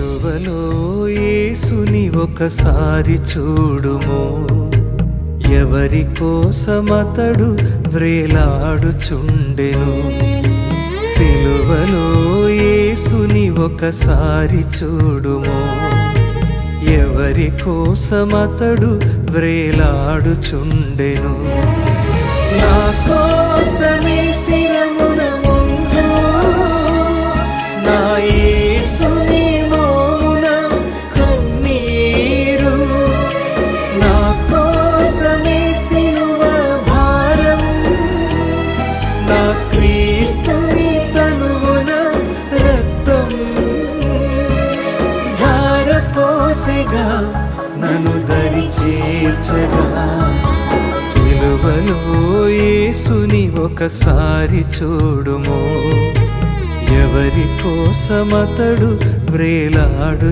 సిలువలో యేసుని ఒకసారి చూడుము. ఎవరి కోసమతడు వ్రేలాడుచుండెను. సిలువలో యేసుని ఒకసారి చూడుము. ఎవరి కోసమతడు వ్రేలాడుచుండెను. నా క్రీస్తుని తనువున రక్తం. ధారపోసెగా నన్ను దరి చేర్చగా. సిలువలో యేసుని ఒకసారి చూడుము. ఎవరి కోసమతడు వ్రేలాడుచుండెను